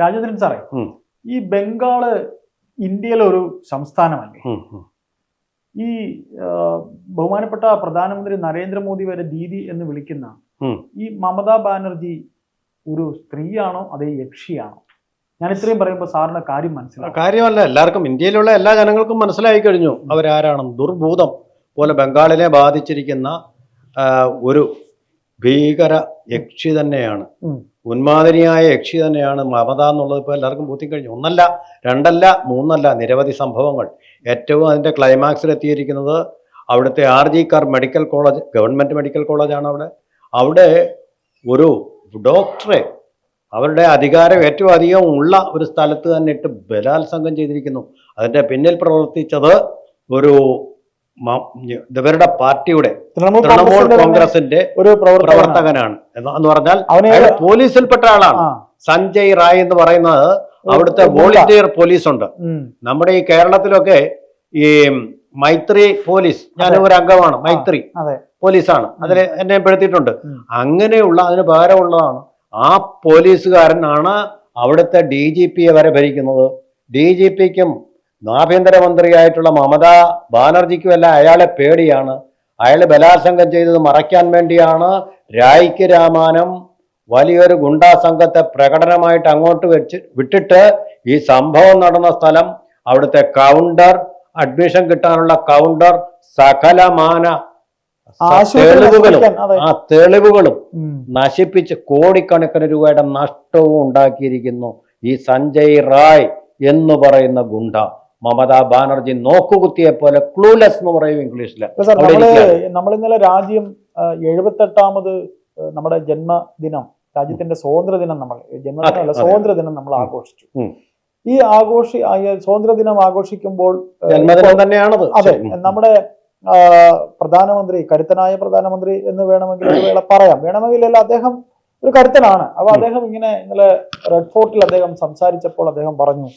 രാജേന്ദ്രൻ സാറേ ഈ ബംഗാൾ ഇന്ത്യയിലെ ഒരു സംസ്ഥാനമല്ലേ. ഈ ബഹുമാനപ്പെട്ട പ്രധാനമന്ത്രി നരേന്ദ്രമോദി വരെ ദീദി എന്ന് വിളിക്കുന്ന ഈ മമതാ ബാനർജി ഒരു സ്ത്രീയാണോ അതേ യക്ഷിയാണോ? ഞാൻ ഇത്രയും പറയുമ്പോൾ സാറിന് കാര്യം മനസ്സിലാക്കാം കാര്യമല്ല എല്ലാവർക്കും ഇന്ത്യയിലുള്ള എല്ലാ ജനങ്ങൾക്കും മനസ്സിലായി കഴിഞ്ഞു അവരാരാണെന്ന്. ദുർഭൂതം പോലെ ബംഗാളിനെ ബാധിച്ചിരിക്കുന്ന ഒരു ഭീകര യക്ഷി തന്നെയാണ്. ഉം. ഉന്മാദനിയായ യക്ഷി തന്നെയാണ് മമത എന്നുള്ളത് ഇപ്പോൾ എല്ലാവർക്കും ബോധ്യം ഒന്നല്ല രണ്ടല്ല മൂന്നല്ല നിരവധി സംഭവങ്ങൾ. ഏറ്റവും അതിന്റെ ക്ലൈമാക്സിൽ എത്തിയിരിക്കുന്നത് അവിടുത്തെ R G Kar medical college government medical കോളേജാണ് അവിടെ. അവിടെ ഒരു ഡോക്ടറെ അവരുടെ അധികാരം ഏറ്റവും അധികം ഉള്ള ഒരു സ്ഥലത്ത് തന്നെ ഇട്ട് ബലാത്സംഗം ചെയ്തിരിക്കുന്നു. അതിന്റെ പിന്നിൽ പ്രവർത്തിച്ചത് ഒരു ഇവരുടെ പാർട്ടിയുടെ തൃണമൂൽ കോൺഗ്രസിന്റെ ഒരു പ്രവർത്തകനാണ്. എന്ന് പറഞ്ഞാൽ അവനെ പോലീസിൽപ്പെട്ട ആളാണ്. സഞ്ജയ് റായ് എന്ന് പറയുന്നത് അവിടുത്തെ വോളണ്ടിയർ പോലീസ് ഉണ്ട് നമ്മുടെ ഈ കേരളത്തിലൊക്കെ ഈ മൈത്രി പോലീസ് ഞാൻ ഒരു അംഗമാണ് മൈത്രി പോലീസാണ്. അതിൽ എന്നെ പെടുത്തിയിട്ടുണ്ട്. അങ്ങനെയുള്ള അതിന് പകരമുള്ളതാണ് ആ പോലീസുകാരനാണ് അവിടുത്തെ ഡി ജി പിയെ വരെ ഭരിക്കുന്നത്. ഡി ജി പിക്കും ആഭ്യന്തരമന്ത്രിയായിട്ടുള്ള മമതാ ബാനർജിക്കും എല്ലാം അയാളെ പേടിയാണ്. അയാൾ ബലാത്സംഗം ചെയ്തത് മറയ്ക്കാൻ വേണ്ടിയാണ്. രായ്ക്ക് രാമാനം വലിയൊരു ഗുണ്ടാ സംഘത്തെ പ്രകടനമായിട്ട് അങ്ങോട്ട് വെച്ച് വിട്ടിട്ട് ഈ സംഭവം നടന്ന സ്ഥലം അവിടുത്തെ കൗണ്ടർ അഡ്മിഷൻ കിട്ടാനുള്ള കൗണ്ടർ സകലമാന തെളിവുകളും ആ തെളിവുകളും നശിപ്പിച്ച് കോടിക്കണക്കിന് രൂപയുടെ നഷ്ടവും ഉണ്ടാക്കിയിരിക്കുന്നു. ഈ സഞ്ജയ് റായ് എന്ന് പറയുന്ന ഗുണ്ട. മമതാ ബാനർജി നോക്കുകുത്തിയെ പോലെ ക്ലൂലെസ് എന്ന് പറയും ഇംഗ്ലീഷിൽ. നമ്മൾ ഇന്നലെ രാജ്യം എഴുപത്തെട്ടാമത് നമ്മുടെ ജന്മദിനം രാജ്യത്തിന്റെ സ്വാതന്ത്ര്യദിനം നമ്മൾ ജന്മദിനമല്ല അതെ, അതെ. സ്വാതന്ത്ര്യ ദിനം നമ്മൾ ആഘോഷിച്ചു. ഈ ആഘോഷി സ്വാതന്ത്ര്യദിനം ഈ സ്വാതന്ത്ര്യ ദിനം ആഘോഷിക്കുമ്പോൾ ജന്മദിനം തന്നെയാണത്. അതെ നമ്മുടെ പ്രധാനമന്ത്രി കരുത്തനായ പ്രധാനമന്ത്രി എന്ന് വേണമെങ്കിൽ ഒരു വേള പറയാം. വേണമെങ്കിലല്ല അദ്ദേഹം ഒരു കരുത്തനാണ്. അപ്പൊ അദ്ദേഹം ഇങ്ങനെ ഇന്നലെ റെഡ് ഫോർട്ടിൽ അദ്ദേഹം സംസാരിച്ചപ്പോൾ അദ്ദേഹം പറഞ്ഞു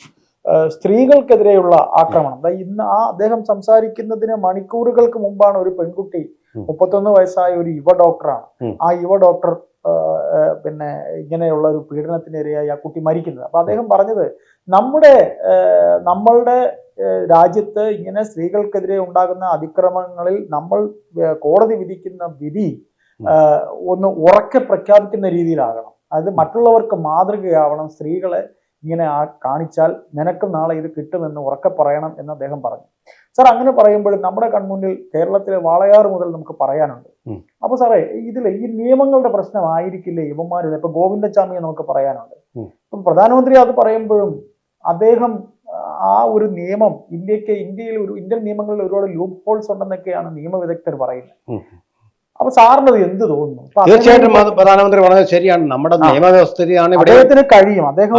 സ്ത്രീകൾക്കെതിരെയുള്ള ആക്രമണം. ഇന്ന് ആ അദ്ദേഹം സംസാരിക്കുന്നതിന് മണിക്കൂറുകൾക്ക് മുമ്പാണ് ഒരു പെൺകുട്ടി. മുപ്പത്തൊന്ന് വയസ്സായ ഒരു യുവ ഡോക്ടറാണ്. ആ യുവ ഡോക്ടർ പിന്നെ ഇങ്ങനെയുള്ള ഒരു പീഡനത്തിനിരയായി ആ കുട്ടി മരിക്കുന്നത്. അപ്പൊ അദ്ദേഹം പറഞ്ഞത് നമ്മുടെ നമ്മളുടെ രാജ്യത്ത് ഇങ്ങനെ സ്ത്രീകൾക്കെതിരെ ഉണ്ടാകുന്ന അതിക്രമങ്ങളിൽ നമ്മൾ കോടതി വിധിക്കുന്ന വിധി ഒന്ന് ഉറക്കെ പ്രഖ്യാപിക്കുന്ന രീതിയിലാകണം. അതായത് മറ്റുള്ളവർക്ക് മാതൃകയാവണം. സ്ത്രീകളെ ഇങ്ങനെ ആ കാണിച്ചാൽ നിനക്കും നാളെ ഇത് കിട്ടുമെന്ന് ഉറക്കെ പറയണം എന്ന് അദ്ദേഹം പറഞ്ഞു. സാർ അങ്ങനെ പറയുമ്പോൾ നമ്മുടെ കൺമുന്നിൽ കേരളത്തിലെ വാളയാർ മുതൽ നമുക്ക് പറയാനുണ്ട്. അപ്പൊ സാറേ ഇതിൽ ഈ നിയമങ്ങളുടെ പ്രശ്നമായിരിക്കില്ലേ ഇവന്മാരിൽ ഇപ്പൊ ഗോവിന്ദച്ചാമിയെ നമുക്ക് പറയാനുണ്ട്. അപ്പൊ പ്രധാനമന്ത്രി അത് പറയുമ്പോഴും അദ്ദേഹം ആ ഒരു നിയമം ഇന്ത്യയ്ക്ക് ഇന്ത്യയിൽ ഒരു ഇന്ത്യൻ നിയമങ്ങളിൽ ഒരുപാട് ലൂപ്പ് ഹോൾസ് ഉണ്ടെന്നൊക്കെയാണ് നിയമവിദഗ്ധർ പറയുന്നത്. അപ്പൊ സാറിനത് എന്ത് തോന്നുന്നു? തീർച്ചയായിട്ടും അത് പ്രധാനമന്ത്രി പറഞ്ഞത് ശരിയാണ്. നമ്മുടെ നിയമവ്യവസ്ഥയാണ് അദ്ദേഹത്തിന് കഴിയും. അദ്ദേഹം.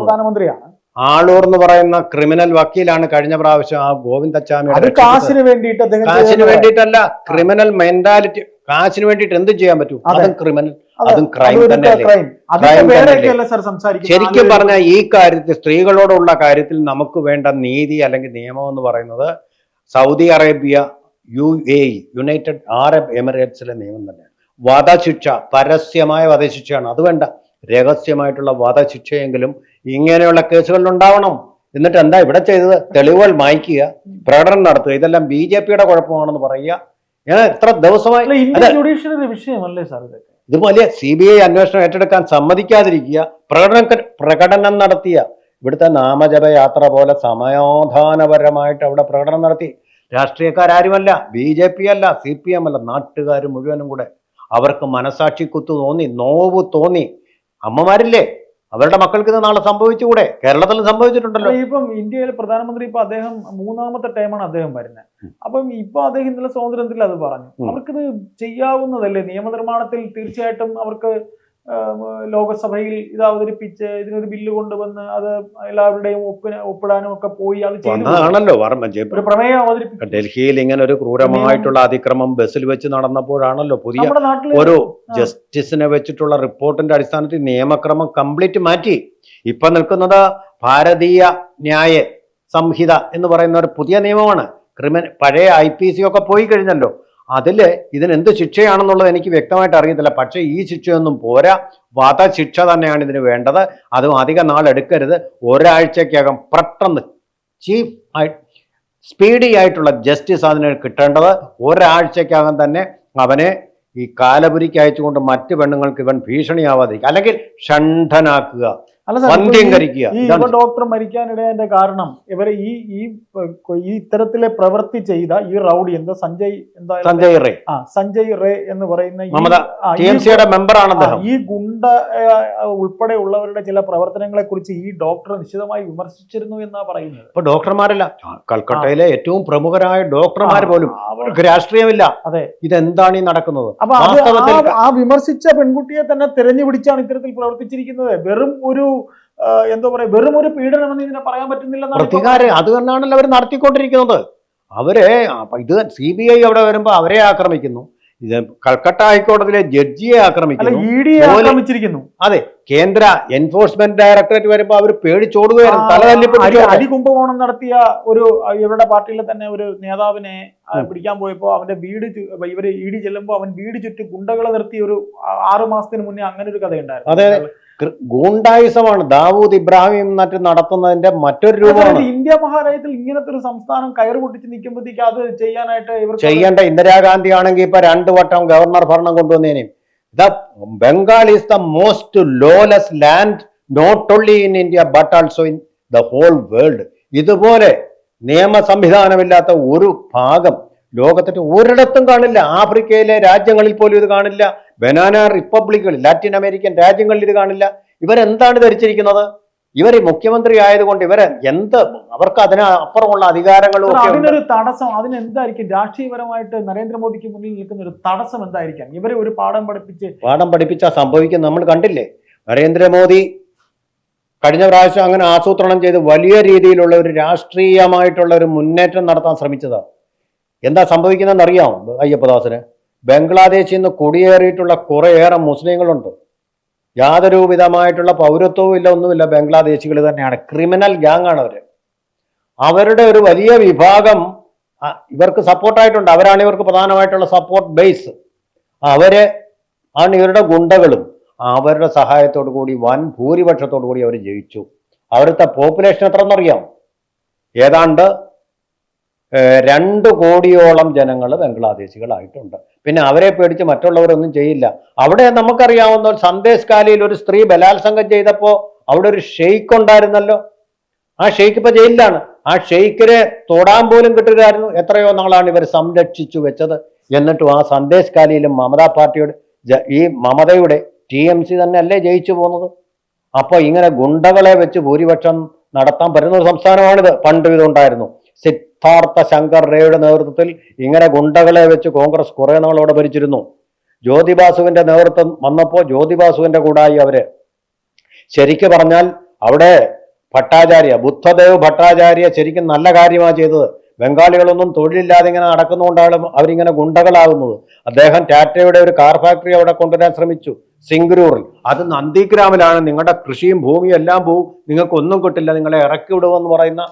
പ്രധാനമന്ത്രിയാണ്. ആളൂർ എന്ന് പറയുന്ന ക്രിമിനൽ വക്കീലാണ് കഴിഞ്ഞ പ്രാവശ്യം ആ അത് രക്ഷപ്പെട്ടത്. കാശിന് വേണ്ടിയിട്ട് കാശിന് വേണ്ടിയിട്ടല്ല ക്രിമിനൽ മെന്റാലിറ്റി കാശിന് വേണ്ടിയിട്ട് എന്തും ചെയ്യാൻ പറ്റും. അതും. ക്രിമിനൽ അതും. ക്രൈം തന്നെ ശരിക്കും പറഞ്ഞ പറഞ്ഞാൽ ഈ കാര്യത്തിൽ സ്ത്രീകളോടുള്ള കാര്യത്തിൽ നമുക്ക് വേണ്ട നീതി അല്ലെങ്കിൽ നിയമം എന്ന് പറയുന്നത് Saudi Arabia U A United Arab എമിറേറ്റ്സിലെ നിയമം തന്നെയാണ് വധശിക്ഷ പരസ്യമായ വധശിക്ഷയാണ്. അത് വേണ്ട. രഹസ്യമായിട്ടുള്ള വധശിക്ഷയെങ്കിലും ഇങ്ങനെയുള്ള കേസുകളിൽ ഉണ്ടാവണം എന്നിട്ട് എന്താ ഇവിടെ ചെയ്തത്? തെളിവുകൾ മായ്ക്കുക പ്രകടനം നടത്തുക. ഇതെല്ലാം ബി ജെ പിയുടെ കുഴപ്പമാണെന്ന് പറയുക. ഞാൻ എത്ര ദിവസമായി. ഇന്ത്യൻ വിഷയമല്ലേ സാർ ഇതൊക്കെ? ഇതുപോലെ സി ബി ഐ അന്വേഷണം ഏറ്റെടുക്കാൻ സമ്മതിക്കാതിരിക്കുക. പ്രകടനം പ്രകടനം നടത്തിയ ഇവിടുത്തെ നാമജപയാത്ര പോലെ സമാധാനപരമായിട്ട് അവിടെ പ്രകടനം നടത്തി. രാഷ്ട്രീയക്കാരുമല്ല ബി ജെ പി അല്ല സി പി എം അല്ല നാട്ടുകാർ മുഴുവനും കൂടെ. അവർക്ക് മനസാക്ഷി കുത്തു തോന്നി നോവ് തോന്നി. അമ്മമാരില്ലേ? അവരുടെ മക്കൾക്ക് ഇത് നാളെ സംഭവിച്ചുകൂടെ? കേരളത്തിൽ സംഭവിച്ചിട്ടുണ്ടല്ലോ. ഇപ്പം ഇന്ത്യയിലെ പ്രധാനമന്ത്രി ഇപ്പൊ അദ്ദേഹം മൂന്നാമത്തെ ടൈമാണ് അദ്ദേഹം വരുന്നത്. അപ്പം ഇപ്പൊ അദ്ദേഹം ഇന്നലെ സ്വാതന്ത്ര്യത്തിൽ അത് പറഞ്ഞു. അവർക്കിത് ചെയ്യാവുന്നതല്ലേ? നിയമനിർമ്മാണത്തിൽ തീർച്ചയായിട്ടും അവർക്ക് ലോകസഭയിൽ ഇത് അവതരിപ്പിച്ച് ഇതിനൊരു ബില്ല് കൊണ്ടുവന്ന് അത് എല്ലാവരുടെയും ഒപ്പിന് ഒപ്പിടാനും ഒക്കെ പോയി അത് വന്നതാണല്ലോ ഒരു പ്രമേയം അവതരിപ്പിച്ചു. ഡൽഹിയിൽ ഇങ്ങനെ ഒരു ക്രൂരമായിട്ടുള്ള അതിക്രമം ബസ്സിൽ വെച്ച് നടന്നപ്പോഴാണല്ലോ പുതിയ ഒരു ജസ്റ്റിസിനെ വെച്ചിട്ടുള്ള റിപ്പോർട്ടിന്റെ അടിസ്ഥാനത്തിൽ നിയമക്രമം കംപ്ലീറ്റ് മാറ്റി. ഇപ്പൊ നിൽക്കുന്നത് ഭാരതീയ ന്യായ സംഹിത എന്ന് പറയുന്ന ഒരു പുതിയ നിയമമാണ്. ക്രിമിനൽ പഴയ ഐ പി സി ഒക്കെ പോയി കഴിഞ്ഞല്ലോ. അതിൽ ഇതിന് എന്ത് ശിക്ഷയാണെന്നുള്ളത് എനിക്ക് വ്യക്തമായിട്ട് അറിയത്തില്ല. പക്ഷേ ഈ ശിക്ഷയൊന്നും പോരാ. വധശിക്ഷ തന്നെയാണ് ഇതിന് വേണ്ടത്. അതും അധിക നാളെടുക്കരുത് ഒരാഴ്ചക്കകം പെട്ടെന്ന് ചീഫ് സ്പീഡി ആയിട്ടുള്ള ജസ്റ്റിസ് അതിന് കിട്ടേണ്ടത്. ഒരാഴ്ചക്കകം തന്നെ അവനെ ഈ കാലപുരിക്ക് അയച്ചുകൊണ്ട് മറ്റ് പെണ്ണുങ്ങൾക്ക് ഇവൻ ഭീഷണിയാവാതിരിക്കുക. അല്ലെങ്കിൽ ഷണ്ഠനാക്കുക. ഡോക്ടർ മരിക്കാനിടയതിന്റെ കാരണം ഇവരെ ഈ ഈ ഇത്തരത്തിലെ പ്രവൃത്തി ചെയ്ത ഈ റൗഡി എന്താ സഞ്ജയ് എന്താ സഞ്ജയ് റേ. ആ സഞ്ജയ് റേ എന്ന് പറയുന്ന ഈ- മെമ്പറാണ് ഗുണ്ട ഉൾപ്പെടെ ഉൾപ്പെടെയുള്ളവരുടെ ചില പ്രവർത്തനങ്ങളെ കുറിച്ച് ഈ ഡോക്ടർ നിശ്ചിതമായി വിമർശിച്ചിരുന്നു എന്നാ പറയുന്നത്. ഇപ്പൊ ഡോക്ടർമാരല്ല കൽക്കട്ടയിലെ ഏറ്റവും പ്രമുഖരായ ഡോക്ടർമാർ പോലും. അവർ- അവർക്ക് രാഷ്ട്രീയമില്ല. അതെ. ഇതെന്താണ് ഈ നടക്കുന്നത്? അപ്പൊ ആ- വിമർശിച്ച പെൺകുട്ടിയെ തന്നെ തെരഞ്ഞു പിടിച്ചാണ് ഇത്തരത്തിൽ പ്രവർത്തിച്ചിരിക്കുന്നത്. വെറും ഒരു എന്താ പറയാ വെറും ഒരു പീഡനമെന്ന് ഇതിനെ പറയാൻ പറ്റുന്നില്ല പ്രതികാരം അത് തന്നെയാണല്ലോ അവർ നടത്തിക്കൊണ്ടിരിക്കുന്നത്. അവരെ ഇത് സി ബി ഐ അവിടെ വരുമ്പോ അവരെ ആക്രമിക്കുന്നു. ഇത് കൽക്കട്ട ഹൈക്കോടതിയിലെ ജഡ്ജിയെ ആക്രമിക്കുന്നു. ആക്രമിച്ചിരിക്കുന്നു. അതെ കേന്ദ്ര എൻഫോഴ്സ്മെന്റ് ഡയറക്ടറേറ്റ് വരുമ്പോ അവർ പേടിച്ചോടുകയായിരുന്നു. തല അരി- അരികുംഭകോണം നടത്തിയ ഒരു ഇവരുടെ പാർട്ടിയിലെ തന്നെ ഒരു നേതാവിനെ പിടിക്കാൻ പോയപ്പോ അവന്റെ വീട് ഇവർ ഇ ഡി ചെല്ലുമ്പോ അവൻ വീട് ചുറ്റും ഗുണ്ടകളെ നിർത്തി ഒരു ആറു മാസത്തിന് മുന്നേ അങ്ങനെ ഒരു കഥയുണ്ടായിരുന്നു. അതെ. ഗൂണ്ടായുസമാണ്. ദാവൂദ് ഇബ്രാഹിം മറ്റും നടത്തുന്നതിന്റെ മറ്റൊരു രൂപമാണ്. ഇന്ത്യ മഹാരാജ്യത്തിൽ ഇങ്ങനത്തെ ഒരു സംസ്ഥാനം കയറ് പൊട്ടിച്ച് നിൽക്കുമ്പോഴത്തേക്ക് അത് ചെയ്യാനായിട്ട് ചെയ്യേണ്ട ഇന്ദിരാഗാന്ധി ആണെങ്കിൽ ഇപ്പൊ രണ്ടു വട്ടം ഗവർണർ ഭരണം കൊണ്ടുവന്നതിനെയും the Bengal is the most lawless land not only in India but also in the whole world ഇതുപോലെ നിയമ സംവിധാനമില്ലാത്ത ഒരു ഭാഗം ലോകത്തിന്റെ ഒരിടത്തും കാണില്ല. ആഫ്രിക്കയിലെ രാജ്യങ്ങളിൽ പോലും ഇത് കാണില്ല. ബനാന റിപ്പബ്ലിക്കുകൾ ലാറ്റിൻ അമേരിക്കൻ രാജ്യങ്ങളിൽ ഇത് കാണില്ല. ഇവരെന്താണ് ധരിച്ചിരിക്കുന്നത്? ഇവർ മുഖ്യമന്ത്രി ആയതുകൊണ്ട് ഇവരെ എന്ത് അവർക്ക് അതിന് അപ്പുറമുള്ള അധികാരങ്ങളും അതിനൊരു തടസ്സം അതിന് എന്തായിരിക്കും രാഷ്ട്രീയപരമായിട്ട് നരേന്ദ്രമോദിക്ക് മുന്നിൽ നിൽക്കുന്ന ഒരു തടസ്സം എന്തായിരിക്കാം? ഇവരെ ഒരു പാഠം പഠിപ്പിച്ച് പാഠം പഠിപ്പിച്ചാൽ സംഭവിക്കും നമ്മൾ കണ്ടില്ലേ? നരേന്ദ്രമോദി കഴിഞ്ഞ പ്രാവശ്യം അങ്ങനെ ആസൂത്രണം ചെയ്ത് വലിയ രീതിയിലുള്ള ഒരു രാഷ്ട്രീയമായിട്ടുള്ള ഒരു മുന്നേറ്റം നടത്താൻ ശ്രമിച്ചതാ. എന്താ സംഭവിക്കുന്നതെന്ന് അറിയാം അയ്യപ്പദാസിന്? ബംഗ്ലാദേശിൽ നിന്ന് കുടിയേറിയിട്ടുള്ള കുറേയേറെ മുസ്ലിങ്ങളുണ്ട്. യാതൊരു വിധമായിട്ടുള്ള പൗരത്വവും ഇല്ല ഒന്നുമില്ല. ബംഗ്ലാദേശികൾ തന്നെയാണ്. ക്രിമിനൽ ഗ്യാങ് ആണ് അവർ അവരുടെ ഒരു വലിയ വിഭാഗം ഇവർക്ക് സപ്പോർട്ടായിട്ടുണ്ട്. അവരാണ് ഇവർക്ക് പ്രധാനമായിട്ടുള്ള സപ്പോർട്ട് ബേസ്. അവർ ആണ് ഇവരുടെ ഗുണ്ടകളും. അവരുടെ സഹായത്തോടു കൂടി വൻ ഭൂരിപക്ഷത്തോടു കൂടി അവർ ജയിച്ചു. അവിടുത്തെ പോപ്പുലേഷൻ എത്രയെന്നറിയാം ഏതാണ്ട് ഏഹ്, രണ്ട് കോടിയോളം ജനങ്ങൾ ബംഗ്ലാദേശികളായിട്ടുണ്ട്. പിന്നെ അവരെ പേടിച്ച് മറ്റുള്ളവരൊന്നും ചെയ്യില്ല. അവിടെ നമുക്കറിയാവുന്ന സന്ദേശ് കാലിയിൽ ഒരു സ്ത്രീ ബലാത്സംഗം ചെയ്തപ്പോൾ അവിടെ ഒരു ഷെയ്ക്ക് ഉണ്ടായിരുന്നല്ലോ. ആ ഷെയ്ക്ക് ഇപ്പൊ ജയിലിലാണ്. ആ ഷെയ്ഖിനെ തൊടാൻ പോലും കിട്ടുകയായിരുന്നു എത്രയോ നാളാണ് ഇവർ സംരക്ഷിച്ചു വെച്ചത്. എന്നിട്ടും ആ സന്ദേശ് കാലിയിലും മമതാ പാർട്ടിയുടെ ഈ മമതയുടെ ടി എം സി തന്നെ അല്ലേ ജയിച്ചു പോകുന്നത് അപ്പോൾ ഇങ്ങനെ ഗുണ്ടകളെ വെച്ച് ഭൂരിപക്ഷം നടത്താൻ പറ്റുന്ന ഒരു സംസ്ഥാനമാണിത്. പണ്ട് ഇതുണ്ടായിരുന്നു. സിദ്ധാർത്ഥ ശങ്കർ റേയുടെ നേതൃത്വത്തിൽ ഇങ്ങനെ ഗുണ്ടകളെ വെച്ച് കോൺഗ്രസ് കുറേ നാൾ അവിടെ ഭരിച്ചിരുന്നു. ജ്യോതിബാസുവിന്റെ നേതൃത്വം വന്നപ്പോൾ ജ്യോതിബാസുവിന്റെ കൂടായി അവർ. ശരിക്ക് പറഞ്ഞാൽ അവിടെ ഭട്ടാചാര്യ ബുദ്ധദേവ് ഭട്ടാചാര്യ ശരിക്കും നല്ല കാര്യമാണ് ചെയ്തത്. ബംഗാളികളൊന്നും തൊഴിലില്ലാതെ ഇങ്ങനെ നടക്കുന്നതുകൊണ്ടാണ് അവരിങ്ങനെ ഗുണ്ടകളാകുന്നത്. അദ്ദേഹം ടാറ്റയുടെ ഒരു കാർ ഫാക്ടറി അവിടെ കൊണ്ടുവരാൻ ശ്രമിച്ചു സിംഗരൂറിൽ. അത് നന്ദിഗ്രാമിലാണ്. നിങ്ങളുടെ കൃഷിയും ഭൂമിയും എല്ലാം പോവും നിങ്ങൾക്ക് ഒന്നും കിട്ടില്ല. നിങ്ങളെ ഇറക്കി വിടുമെന്ന് പറയുന്ന.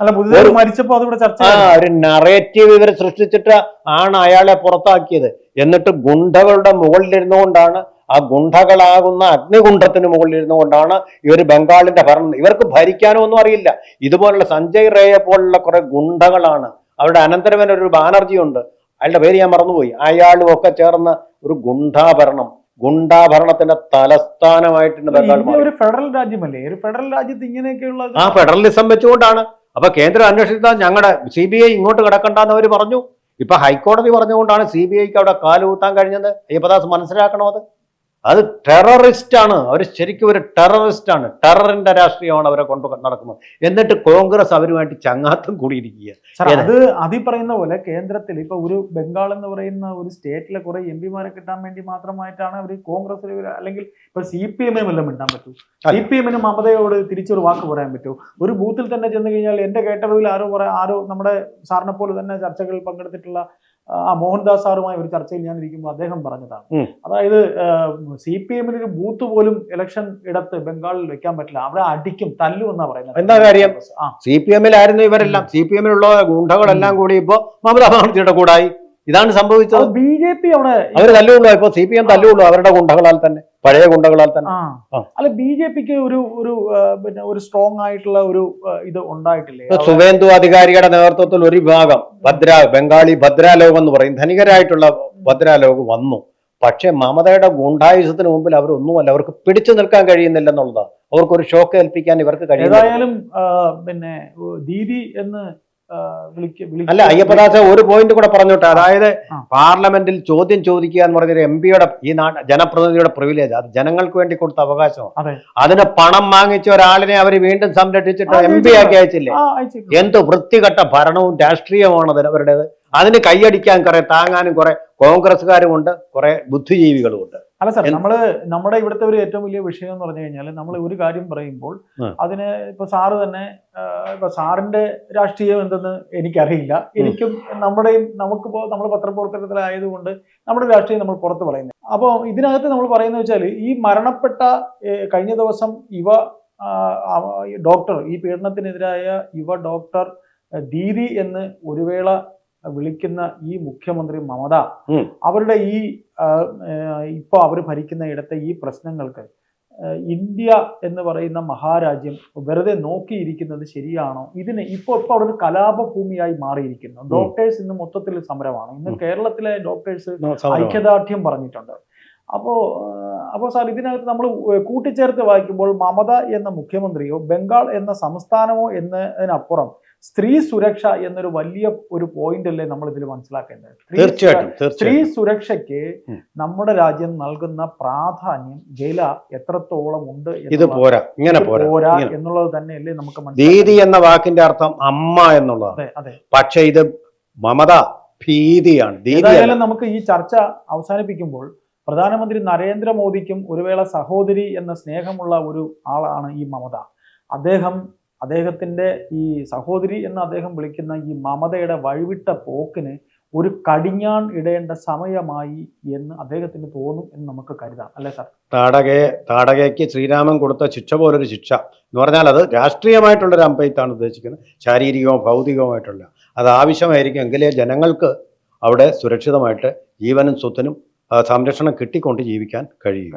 ഒരു നറേറ്റീവ് ഇവർ സൃഷ്ടിച്ചിട്ട് ആണ് അയാളെ പുറത്താക്കിയത്. എന്നിട്ട് ഗുണ്ടകളുടെ മുകളിലിരുന്നുകൊണ്ടാണ് ആ ഗുണ്ടകളാകുന്ന അഗ്നികുണ്ഡത്തിന് മുകളിലിരുന്നു കൊണ്ടാണ് ഇവർ ബംഗാളിന്റെ ഭരണം. ഇവർക്ക് ഭരിക്കാനോ ഒന്നും അറിയില്ല. ഇതുപോലുള്ള സഞ്ജയ് റേയെ പോലുള്ള കുറെ ഗുണ്ടകളാണ് അവരുടെ അനന്തരവൻ ഒരു ബാനർജി ഉണ്ട് അയാളുടെ പേര് ഞാൻ മറന്നുപോയി. അയാളും ഒക്കെ ചേർന്ന് ഒരു ഗുണ്ടാഭരണം. ഗുണ്ടാഭരണത്തിന്റെ തലസ്ഥാനമായിട്ടുണ്ട് ബംഗാൾ. ഒരു ഫെഡറൽ രാജ്യമല്ലേ? ഒരു ഫെഡറൽ രാജ്യത്ത് ഇങ്ങനെയൊക്കെയുള്ള ആ ഫെഡറലിസം വെച്ചുകൊണ്ടാണ്. അപ്പൊ കേന്ദ്രം അന്വേഷിച്ചാൽ ഞങ്ങളുടെ സി ബി ഐ ഇങ്ങോട്ട് കിടക്കണ്ടെന്ന് അവർ പറഞ്ഞു. ഇപ്പൊ ഹൈക്കോടതി പറഞ്ഞുകൊണ്ടാണ് സി ബി ഐക്ക് അവിടെ കാലുകൂത്താൻ കഴിഞ്ഞത്. അയ്യപ്പദാസ് മനസ്സിലാക്കണം അത്? അത് ടെററിസ്റ്റ് ആണ്. അവർ ശരിക്കും ഒരു ടെററിസ്റ്റ് ആണ്. ടെററിന്റെ രാഷ്ട്രീയമാണ് അവരെ കൊണ്ട് നടക്കുന്നത്. എന്നിട്ട് കോൺഗ്രസ് അവരുമായിട്ട് ചങ്ങാത്തം കൂടിയിരിക്കുക അത് അതി പറയുന്ന പോലെ കേന്ദ്രത്തിൽ ഇപ്പൊ ഒരു ബംഗാൾ എന്ന് പറയുന്ന ഒരു സ്റ്റേറ്റിലെ കുറെ എം പിമാരെ കിട്ടാൻ വേണ്ടി മാത്രമായിട്ടാണ് അവർ കോൺഗ്രസ് അല്ലെങ്കിൽ ഇപ്പൊ സി പി എമ്മിനും എല്ലാം മിണ്ടാൻ പറ്റൂ. സി പി എമ്മിന് മമതയോട് തിരിച്ചൊരു വാക്ക് പറയാൻ പറ്റൂ. ഒരു ബൂത്തിൽ തന്നെ ചെന്ന് കഴിഞ്ഞാൽ എന്റെ കേട്ടറിവിൽ ആരോ പറയാ ആരോ നമ്മുടെ സാറിനെ പോലെ തന്നെ ചർച്ചകളിൽ പങ്കെടുത്തിട്ടുള്ള ആ മോഹൻദാസ് സാറുമായി ഒരു ചർച്ചയിൽ ഞാൻ ഇരിക്കുമ്പോൾ അദ്ദേഹം പറഞ്ഞതാണ്. അതായത് സി പി എമ്മിന് ഒരു ബൂത്ത് പോലും ഇലക്ഷൻ ഇടത്ത് ബംഗാളിൽ വെക്കാൻ പറ്റില്ല. അവിടെ അടിക്കും തല്ലും എന്നാ പറയുന്നത്. എന്താ കാര്യം? സി പി എമ്മിലായിരുന്നു ഇവരെല്ലാം. സി പി എമ്മിലുള്ള ഗുണ്ടകളെല്ലാം കൂടി ഇപ്പോ മമതാ ബാനർജിയുടെ കൂടായി. ഇതാണ് സംഭവിച്ചത്. ബി ജെ പി അവിടെ അവർ തല്ലുള്ളൂ ഇപ്പൊ സി പി എം തല്ലുള്ളൂ അവരുടെ ഗുണ്ടകളാൽ തന്നെ. പഴയ ഗുണ്ടകളാൽ തന്നെ. അല്ല ബി ജെ പിക്ക് ഒരു ഒരു പിന്നെ ഒരു സ്ട്രോങ് ആയിട്ടുള്ള ഒരു ഇത് ഉണ്ടായിട്ടില്ലേ? സുവേന്ദു അധികാരിയുടെ നേതൃത്വത്തിൽ ഒരു വിഭാഗം ഭദ്ര ബംഗാളി ഭദ്രാലോകം എന്ന് പറയും. ധനികരായിട്ടുള്ള ഭദ്രാലോകം വന്നു. പക്ഷെ മമതയുടെ ഗുണ്ടായുസത്തിന് മുമ്പിൽ അവരൊന്നുമല്ല അവർക്ക് പിടിച്ചു നിൽക്കാൻ കഴിയുന്നില്ലെന്നുള്ളതാണ്. അവർക്ക് ഒരു ഷോക്ക് ഏൽപ്പിക്കാൻ ഇവർക്ക് കഴിയുന്നില്ല. ഏതായാലും പിന്നെ ദീദി എന്ന് അല്ല അയ്യപ്പദാസ ഒരു പോയിന്റ് കൂടെ പറഞ്ഞോട്ടെ. അതായത് പാർലമെന്റിൽ ചോദ്യം ചോദിക്കുക എന്ന് പറഞ്ഞൊരു എം പിയുടെ ഈ നാട് ജനപ്രതിനിധിയുടെ പ്രിവിലേജ് അത് ജനങ്ങൾക്ക് വേണ്ടി കൊടുത്ത അവകാശമാണ്. അതെ. അതിന് പണം വാങ്ങിച്ച ഒരാളിനെ അവർ വീണ്ടും സംരക്ഷിച്ചിട്ട് എം പി ആക്കി അയച്ചില്ലേ? എന്ത് വൃത്തികെട്ട ഭരണവും രാഷ്ട്രീയമാണ് അതിന് അവരുടേത്. അതിന് കൈയടിക്കാൻ കുറെ താങ്ങാനും കുറെ കോൺഗ്രസ്സുകാരും ഉണ്ട് കുറെ ബുദ്ധിജീവികളും ഉണ്ട്. അല്ല സാർ? നമ്മൾ നമ്മുടെ ഇവിടുത്തെ ഒരു ഏറ്റവും വലിയ വിഷയം എന്ന് പറഞ്ഞു കഴിഞ്ഞാൽ നമ്മൾ ഒരു കാര്യം പറയുമ്പോൾ. അതിന് ഇപ്പൊ സാറ് തന്നെ ഇപ്പൊ സാറിന്റെ രാഷ്ട്രീയം എന്തെന്ന് എനിക്കറിയില്ല എനിക്കും നമ്മുടെയും നമുക്ക് നമ്മൾ പത്രപ്രവർത്തനത്തിലായതുകൊണ്ട് നമ്മുടെ രാഷ്ട്രീയം നമ്മൾ പുറത്ത് പറയുന്നത് അപ്പോൾ ഇതിനകത്ത് നമ്മൾ പറയുന്നത് വെച്ചാൽ ഈ മരണപ്പെട്ട കഴിഞ്ഞ ദിവസം ഇവ ഡോക്ടർ ഈ പീഡനത്തിനെതിരായ യുവ ഡോക്ടർ ദീദി എന്ന് ഒരു വേള വിളിക്കുന്ന ഈ മുഖ്യമന്ത്രി മമത അവരുടെ ഈ ഇപ്പോൾ അവർ ഭരിക്കുന്ന ഇടത്തെ ഈ പ്രശ്നങ്ങൾക്ക് ഇന്ത്യ എന്ന് പറയുന്ന മഹാരാജ്യം വെറുതെ നോക്കിയിരിക്കുന്നത് ശരിയാണോ? ഇതിന് ഇപ്പോൾ ഇപ്പോൾ അവിടെ ഒരു കലാപഭൂമിയായി മാറിയിരിക്കുന്നു. ഡോക്ടേഴ്സ് ഇന്ന് മൊത്തത്തിൽ സമരമാണ്. ഇന്ന് കേരളത്തിലെ ഡോക്ടേഴ്സ് ഐക്യദാർഢ്യം പറഞ്ഞിട്ടുണ്ട്. അപ്പോ അപ്പോൾ സാർ ഇതിനകത്ത് നമ്മൾ കൂട്ടിച്ചേർത്ത് വായിക്കുമ്പോൾ മമത എന്ന മുഖ്യമന്ത്രിയോ ബംഗാൾ എന്ന സംസ്ഥാനമോ എന്നതിനപ്പുറം സ്ത്രീ സുരക്ഷ എന്നൊരു വലിയ ഒരു പോയിന്റ് അല്ലേ നമ്മൾ ഇതിൽ മനസ്സിലാക്കേണ്ടത്. സ്ത്രീ തീർച്ചയായിട്ടും സ്ത്രീ സുരക്ഷയ്ക്ക് നമ്മുടെ രാജ്യം നൽകുന്ന പ്രാധാന്യം വില എത്രത്തോളം ഉണ്ട് ഇത് പോരാ ഇങ്ങനെ പോരാ എന്നുള്ളത് തന്നെ എന്നുള്ളത് തന്നെയല്ലേ നമുക്ക് ഭീതി എന്ന വാക്കിന്റെ അർത്ഥം അമ്മ എന്നുള്ളതാണ്. അതെ അതെ. പക്ഷെ ഇത് മമത ഭീതിയാണ് ഏതായാലും നമുക്ക് ഈ ചർച്ച അവസാനിപ്പിക്കുമ്പോൾ പ്രധാനമന്ത്രി നരേന്ദ്രമോദിക്കും ഒരു വേള സഹോദരി എന്ന സ്നേഹമുള്ള ഒരു ആളാണ് ഈ മമത. അദ്ദേഹം അദ്ദേഹത്തിന്റെ ഈ സഹോദരി എന്ന് അദ്ദേഹം വിളിക്കുന്ന ഈ മമതയുടെ വഴിവിട്ട പോക്കിന് ഒരു കടിഞ്ഞാൺ ഇടേണ്ട സമയമായി എന്ന് അദ്ദേഹത്തിന് തോന്നും എന്ന് നമുക്ക് കരുതാം. അല്ലേ സർ? താടകയെ താടകയ്ക്ക് ശ്രീരാമൻ കൊടുത്ത ശിക്ഷ പോലൊരു ശിക്ഷ എന്ന് പറഞ്ഞാൽ അത് രാഷ്ട്രീയമായിട്ടുള്ള ഒരു അമ്പയത്താണ് ഉദ്ദേശിക്കുന്നത്. ശാരീരികമോ ഭൗതികവുമായിട്ടുള്ള അത് ആവശ്യമായിരിക്കും. എങ്കിലേ ജനങ്ങൾക്ക് അവിടെ സുരക്ഷിതമായിട്ട് ജീവനും സ്വത്തിനും സംരക്ഷണം കിട്ടിക്കൊണ്ട് ജീവിക്കാൻ കഴിയും.